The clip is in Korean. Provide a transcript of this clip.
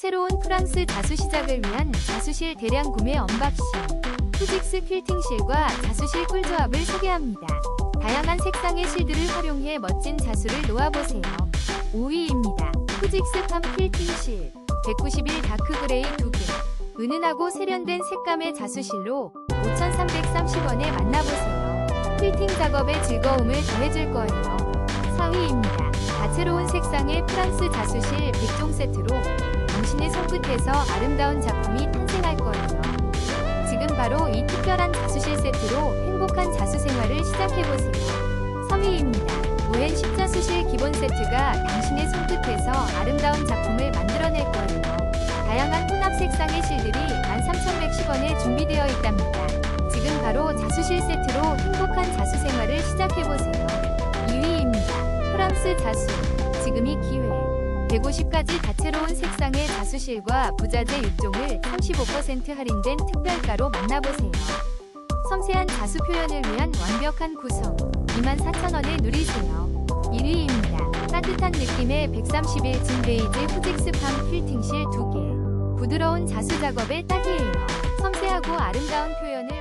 새로운 프랑스 자수 시작을 위한 자수실 대량 구매 언박싱. 후직스 퀼팅실과 자수실 꿀조합을 소개합니다. 다양한 색상의 실들을 활용해 멋진 자수를 놓아보세요. 5위입니다. 후직스 팜 퀼팅실. 191 다크 그레이 2개. 은은하고 세련된 색감의 자수실로 5,330원에 만나보세요. 퀼팅 작업의 즐거움을 더해줄 거예요. 4위입니다. 다채로운 색상의 프랑스 자수실 100종 세트로 당신의 손끝에서 아름다운 작품이 탄생할 거예요. 지금 바로 이 특별한 자수실 세트로 행복한 자수 생활을 시작해보세요. 3위입니다. 오엔 십자수실 기본 세트가 당신의 손끝에서 아름다운 작품을 만들어낼 거예요. 다양한 혼합 색상의 실들이 13,110원에 준비되어 있답니다. 지금 바로 자수실 세트로 행복한 자수 생활을 시작해보세요. 2위입니다. 프랑스 자수. 지금이 기회. 150가지 다채로운 색상의 자수실과 부자재 6종을 35% 할인된 특별가로 만나보세요. 섬세한 자수 표현을 위한 완벽한 구성 24,000원에 누리세요. 1위입니다. 따뜻한 느낌의 131 진 베이지 후직스 팜 퀼팅실 2개. 부드러운 자수 작업에 딱이에요. 섬세하고 아름다운 표현을